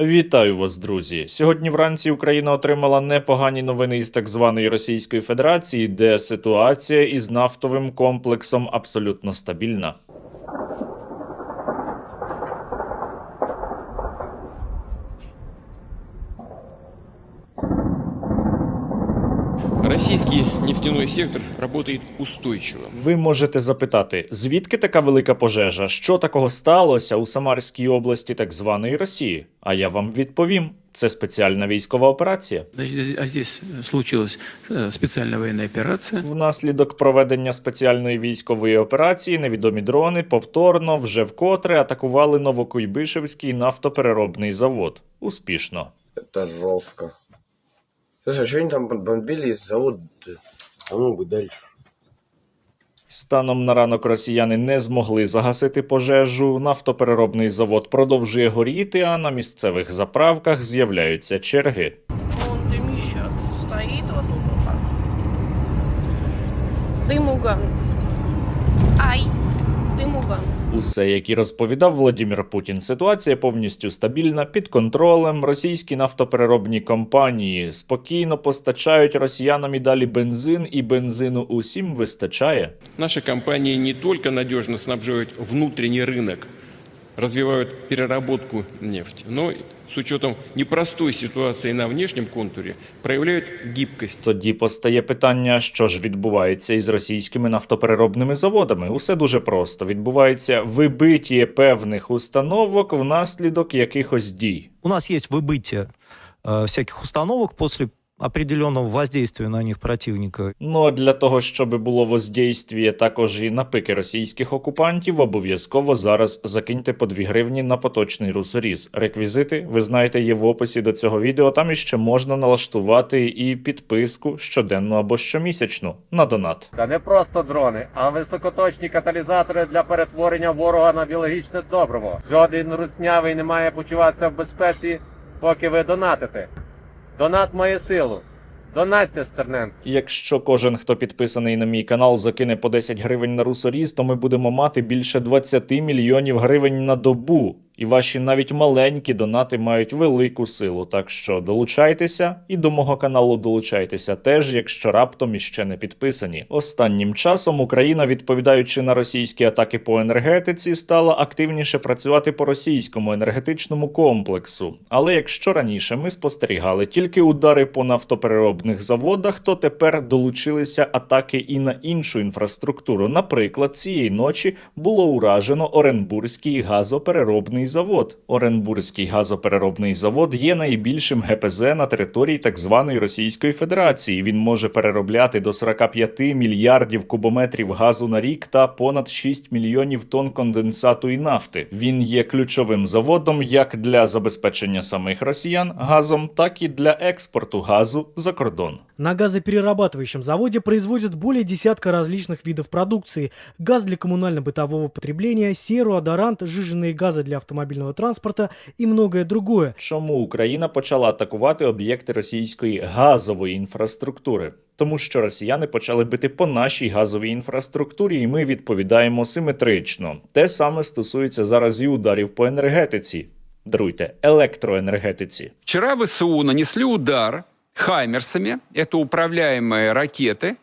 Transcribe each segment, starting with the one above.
Вітаю вас, друзі! Сьогодні вранці Україна отримала непогані новини із так званої Російської Федерації, де ситуація із нафтовим комплексом абсолютно стабільна. нефтяной сектор работает устойчиво. Ви можете запитати, звідки така велика пожежа? Що такого сталося у Самарській області так званої Росії? А я вам відповім: це спеціальна військова операція. Значит, а здесь э, случилась э, специальная военная операция. Внаслідок проведення спеціальної військової операції невідомі дрони повторно вже вкотре атакували Новокуйбишевський нафтопереробний завод. Успішно. Это жестко. Слушай, а что они там бомбили завод намного дальше? Станом на ранок росіяни не змогли загасити пожежу. Нафтопереробний завод продовжує горіти, а на місцевих заправках з'являються черги. Вон дымище стоит вот тут вот так. Дымуган. Ай, дымуган. Усе, як і розповідав Володимир Путін, ситуація повністю стабільна, під контролем. Російські нафтопереробні компанії спокійно постачають росіянам і далі бензин, і бензину усім вистачає. Наші компанії не тільки надежно снабжують внутрішній рынок, развивают переработку нефти, но и с учетом непростой ситуации на внешнем контуре проявляют гибкость. Тоді постає питання, що ж відбувається із російськими нафтопереробними заводами. Усе дуже просто. Відбувається вибиття певних установок внаслідок якихось дій. У нас есть выбытие э, всяких установок после определенного воздействия на них противника. Ну а для того, щоб було воздействіє також і на пики російських окупантів, обов'язково зараз закиньте по 2 гривні на поточний русоріз. Реквізити, ви знаєте, є в описі до цього відео. Там іще можна налаштувати і підписку щоденну або щомісячну на донат. Це не просто дрони, а високоточні каталізатори для перетворення ворога на біологічне добриво. Жоден руснявий не має почуватися в безпеці, поки ви донатите. Донат має силу. Донатьте Стерненко. Якщо кожен, хто підписаний на мій канал, закине по 10 гривень на русоріз, то ми будемо мати більше 20 мільйонів гривень на добу. І ваші навіть маленькі донати мають велику силу. Так що долучайтеся і до мого каналу долучайтеся теж, якщо раптом іще не підписані. Останнім часом Україна, відповідаючи на російські атаки по енергетиці, стала активніше працювати по російському енергетичному комплексу. Але якщо раніше ми спостерігали тільки удари по нафтопереробних заводах, то тепер долучилися атаки і на іншу інфраструктуру. Наприклад, цієї ночі було уражено Оренбурзький газопереробний завод. Оренбурзький газопереробний завод є найбільшим ГПЗ на території так званої Російської Федерації. Він може переробляти до 45 мільярдів кубометрів газу на рік та понад 6 мільйонів тонн конденсату і нафти. Він є ключовим заводом як для забезпечення самих росіян газом, так і для експорту газу за кордон. На газоперерабатывающем заводе производят более десятка различных видов продукции. Газ для коммунально-бытового потребления, серу, адорант, жиженные газы для автомобильного транспорта и многое другое. Чому Україна почала атакувати об'єкти російської газової інфраструктури? Тому що росіяни почали бити по нашій газовій інфраструктурі, і ми відповідаємо симетрично. Те саме стосується зараз і ударів по енергетиці. Даруйте, електроенергетиці. Вчера ВСУ нанесли удар «Хаймерсами», это управляемые ракеты,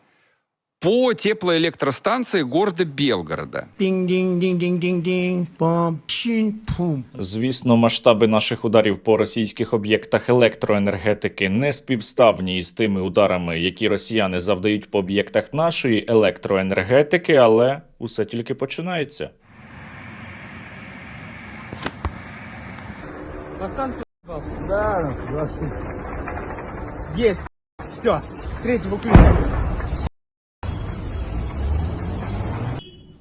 по теплоэлектростанции города Белгорода. Динг-динг-динг-динг-динг, пам, щин, пум. Звісно, масштаби наших ударів по російських об'єктах електроенергетики не співставні із тими ударами, які росіяни завдають по об'єктах нашої електроенергетики, але усе тільки починається. Да, Есть. Все. Третьего ключа.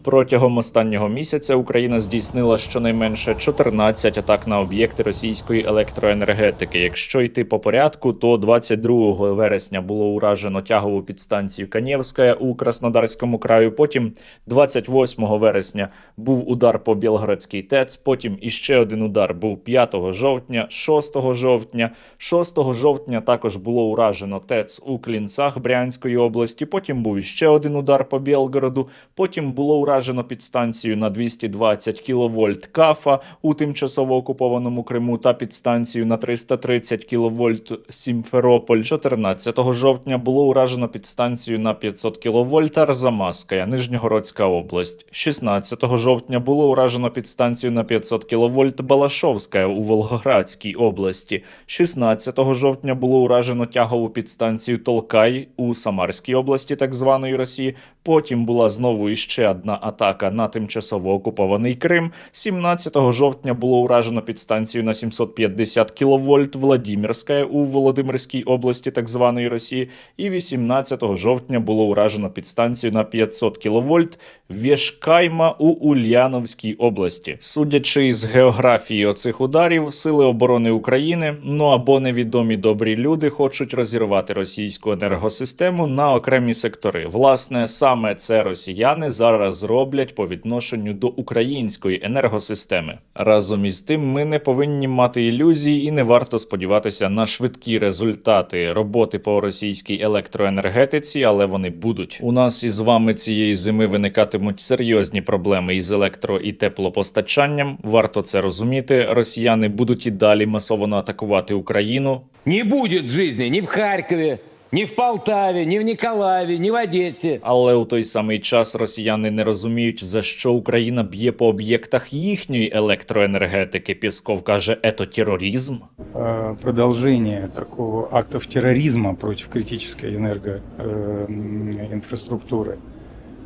Протягом останнього місяця Україна здійснила щонайменше 14 атак на об'єкти російської електроенергетики. Якщо йти по порядку, то 22 вересня було уражено тягову підстанцію Канєвська у Краснодарському краю. Потім 28 вересня був удар по Білгородській ТЕЦ. Потім іще один удар був 5 жовтня, 6 жовтня. 6 жовтня також було уражено ТЕЦ у Клінцах Брянської області. Потім був іще один удар по Білгороду. Потім було уражено уражено підстанцію на 220 кВт Кафа у тимчасово окупованому Криму та підстанцію на 330 кВт Сімферополь. 14 жовтня було уражено підстанцію на 500 кВт Арзамаская, Нижньогородська область. 16 жовтня було уражено підстанцію на 500 кВт Балашовська у Волгоградській області. 16 жовтня було уражено тягову підстанцію Толкай у Самарській області, так званої Росії. Потім була знову іще одна атака на тимчасово окупований Крим. 17 жовтня було уражено підстанцію на 750 кВт Владимирська у Володимирській області, так званої Росії. І 18 жовтня було уражено підстанцію на 500 кВт Вєшкайма у Ульяновській області. Судячи з географії оцих ударів, сили оборони України, ну або невідомі добрі люди хочуть розірвати російську енергосистему на окремі сектори. Власне, саме це росіяни зараз роблять по відношенню до української енергосистеми. Разом із тим, ми не повинні мати ілюзій і не варто сподіватися на швидкі результати роботи по російській електроенергетиці, але вони будуть. У нас із вами цієї зими виникатимуть серйозні проблеми із електро і теплопостачанням. Варто це розуміти. Росіяни будуть і далі масово атакувати Україну. Не будет жизни ни в Харькове, ни в Полтаве, ни в Николаеве, ни в Одессе. Але у той самий час росіяни не розуміють, за що Україна б'є по об'єктах їхньої електроенергетики. Пісков каже, ето тероризм. э, продолжение такого актов терроризма против критической энергоинфраструктуры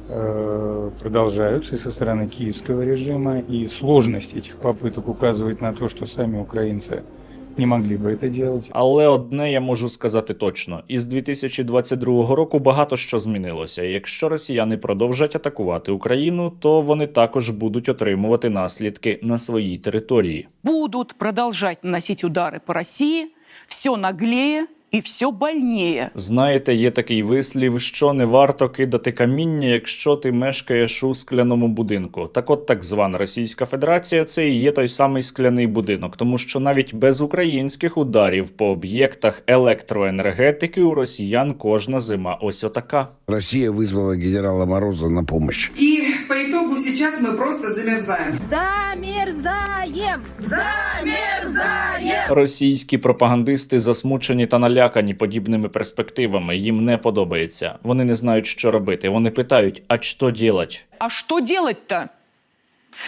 э, продолжаются и со стороны киевского режима, и сложность этих попыток указывает на то, что сами украинцы не могли бы это делать. Але одне я можу сказати точно: із 2022 року багато що змінилося. І Якщо росіяни продовжать атакувати Україну, то вони також будуть отримувати наслідки на своїй території. будут продолжать наносить удары по России, все наглее и все больнее. Знаєте, є такий вислів, що не варто кидати каміння, якщо ти мешкаєш у скляному будинку. Так от так звана Російська Федерація це і є той самий скляний будинок, тому що навіть без українських ударів по об'єктах електроенергетики у росіян кожна зима ось отака. Россия вызвала генерала Мороза на помощь. И по итогу сейчас мы просто замерзаем. Замерзаем! Замерзаем! Російські пропагандисти засмучені та налякані подібними перспективами. Їм не подобається. Вони не знають, що робити. Вони питають: а що ділать? А що делать-то?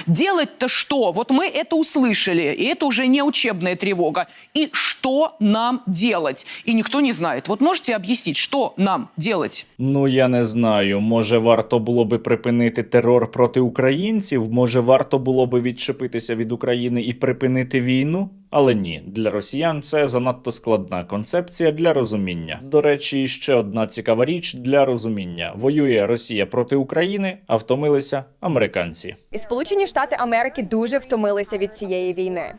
Делать-то что? Вот мы это услышали, и это уже не учебная тревога. И что нам делать? И никто не знает. Вот можете объяснить, что нам делать? Ну я не знаю. Може, варто було би припинити терор проти українців? Може, варто було би відчепитися від України і припинити війну? Але ні, для росіян це занадто складна концепція для розуміння. До речі, ще одна цікава річ для розуміння: воює Росія проти України, а втомилися американці. І Сполучені Штати Америки дуже втомилися від цієї війни.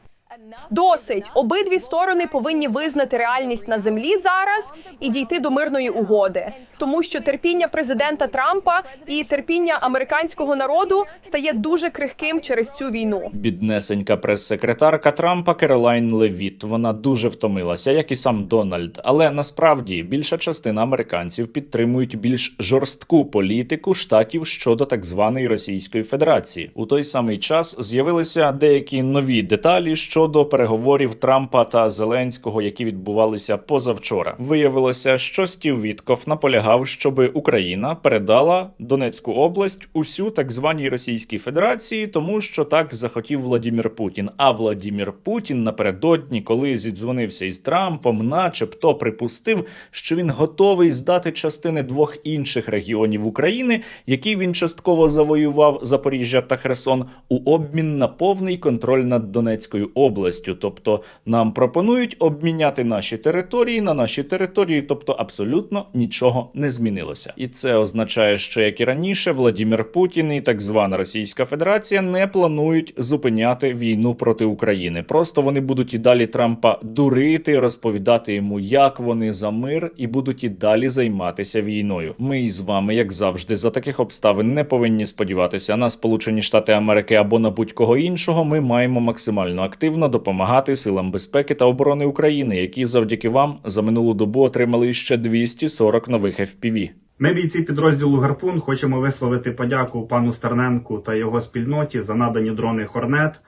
Досить. Обидві сторони повинні визнати реальність на землі зараз і дійти до мирної угоди, тому що терпіння президента Трампа і терпіння американського народу стає дуже крихким через цю війну. Біднесенька прес-секретарка Трампа Керолайн Левіт. Вона дуже втомилася, як і сам Дональд. Але насправді більша частина американців підтримують більш жорстку політику штатів щодо так званої Російської Федерації. У той самий час з'явилися деякі нові деталі щодо переговорів Трампа та Зеленського, які відбувалися позавчора. Виявилося, що Стів Вітков наполягав, щоб Україна передала Донецьку область усю так званій Російській Федерації, тому що так захотів Владімір Путін. А Владімір Путін напередодні, коли зідзвонився із Трампом, начебто припустив, що він готовий здати частини двох інших регіонів України, які він частково завоював Запоріжжя та Херсон, у обмін на повний контроль над Донецькою областю. Тобто нам пропонують обміняти наші території на наші території, тобто абсолютно нічого не змінилося. І це означає, що як і раніше, Владімір Путін і так звана Російська Федерація не планують зупиняти війну проти України. Просто вони будуть і далі Трампа дурити, розповідати йому, як вони за мир, і будуть і далі займатися війною. Ми із вами, як завжди, за таких обставин не повинні сподіватися на Сполучені Штати Америки або на будь-кого іншого. Ми маємо максимально активно допомагати силам безпеки та оборони України, які завдяки вам за минулу добу отримали ще 240 нових FPV. Ми, бійці підрозділу Гарпун, хочемо висловити подяку пану Стерненку та його спільноті за надані дрони Хорнет.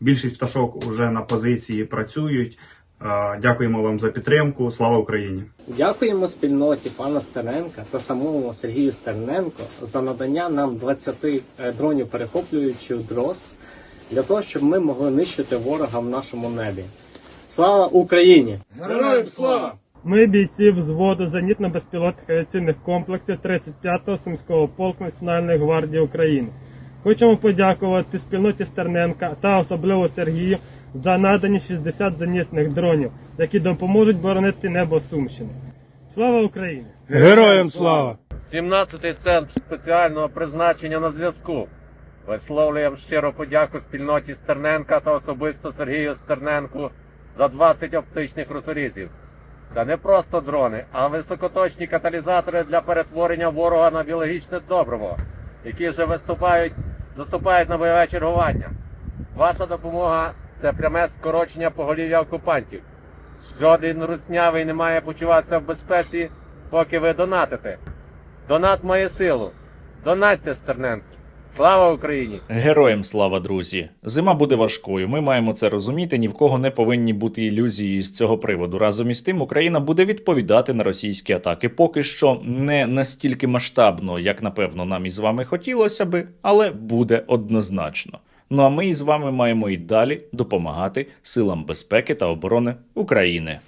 Більшість пташок уже на позиції працюють. Дякуємо вам за підтримку. Слава Україні! Дякуємо спільноті пана Стерненка та самому Сергію Стерненко за надання нам 20 е, дронів перехоплюючих дрозд для того, щоб ми могли нищити ворога в нашому небі. Слава Україні! Героям слава! Ми бійці взводу зенітно-безпілотних авіаційних комплексів 35-го Сумського полку Національної гвардії України. Хочемо подякувати спільноті Стерненка та особливо Сергію за надані 60 зенітних дронів, які допоможуть боронити небо Сумщини. Слава Україні! Героям слава! 17-й центр спеціального призначення на зв'язку. Висловлюємо щиро подяку спільноті Стерненка та особисто Сергію Стерненку за 20 оптичних русорізів. Це не просто дрони, а високоточні каталізатори для перетворення ворога на біологічне добриво, які вже виступають, заступають на бойове чергування. Ваша допомога це пряме скорочення поголів'я окупантів. Жоден руснявий не має почуватися в безпеці, поки ви донатите. Донат має силу. Донатьте, Стерненко. Слава Україні! Героям слава, друзі! Зима буде важкою. Ми маємо це розуміти. Ні в кого не повинні бути ілюзії з цього приводу. Разом із тим, Україна буде відповідати на російські атаки. Поки що не настільки масштабно, як напевно нам із вами хотілося би, але буде однозначно. Ну а ми із вами маємо і далі допомагати силам безпеки та оборони України.